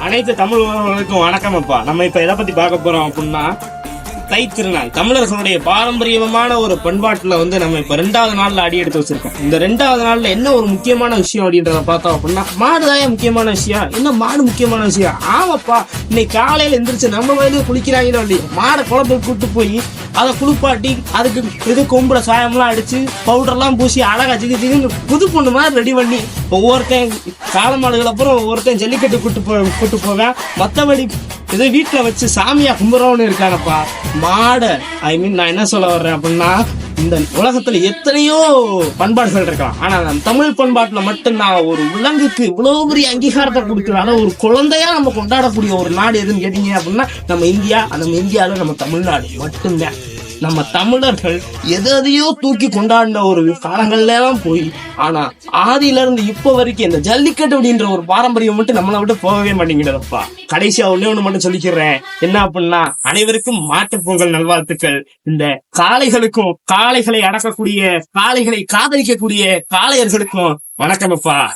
அனைத்து தமிழ் உறவுகளுக்கும் வணக்கம் அப்பா. நம்ம இப்ப எதை பத்தி பார்க்க போறோம் அப்படின்னா தை திருநாள். தமிழர்களுடைய பாரம்பரியமான ஒரு பண்பாட்டுல வந்து நம்ம இப்ப ரெண்டாவது நாள்ல அடி எடுத்து வச்சிருக்கோம். இந்த ரெண்டாவது நாள்ல என்ன ஒரு முக்கியமான விஷயம் அப்படின்றத பார்த்தோம் அப்படின்னா மாடுதான் முக்கியமான விஷயம்? என்ன மாடு முக்கியமான விஷயம்? ஆமாப்பா இன்னைக்கு காலையில எந்திரிச்சு நம்ம வயது குளிக்கிறாங்களோ இல்லையோ? மாடை குளத்துக்கு கூட்டு போய் அதை குளிப்பாட்டி அதுக்கு இது கொம்புல சாயம்லாம் அடிச்சு பவுடர்லாம் பூசி அழகா ஜிகு ஜிகுன்னு புது பொண்ணு மாதிரி ரெடி பண்ணி ஒவ்வொருத்தையும் காளை அப்புறம் ஒவ்வொருத்தையும் ஜல்லிக்கட்டு கூட்டு போ கூட்டு போவேன். மற்றபடி இது வீட்டில் வச்சு சாமியாக கும்புறவனு இருக்கானப்பா. மாடை. ஐ மீன் நான் என்ன சொல்ல வர்றேன் அப்படின்னா இந்த உலகத்தில் எத்தனையோ பண்பாடுகள் இருக்கலாம். ஆனால் நம்ம தமிழ் மட்டும் மட்டும்தான் ஒரு விலங்குக்கு இவ்வளோ பெரிய அங்கீகாரத்தை கொடுக்கறால ஒரு குழந்தையாக நம்ம கொண்டாடக்கூடிய ஒரு நாடு எதுன்னு கேட்டீங்க அப்படின்னா நம்ம இந்தியா நம்ம இந்தியாவில் நம்ம தமிழ்நாடு மட்டும்தான். நம்ம தமிழர்கள் எதையோ தூக்கி கொண்டாடின ஒரு காலங்கள்ல தான் போய் ஆனா ஆதியில இருந்து இப்ப வரைக்கும் இந்த ஜல்லிக்கட்டு அப்படின்ற ஒரு பாரம்பரியம் மட்டும் நம்மளை விட்டு போகவே மாட்டேங்கிறதப்பா கடைசியா ஒண்ணு ஒண்ணு மட்டும் சொல்லிக்கிறேன். என்ன அப்படின்னா அனைவருக்கும் மாட்டுப் பொங்கல் நல்வாழ்த்துக்கள். இந்த காளைகளுக்கும் காளைகளை அடக்கக்கூடிய காளைகளை காதலிக்கக்கூடிய காளையர்களுக்கும் வணக்கம் அப்பா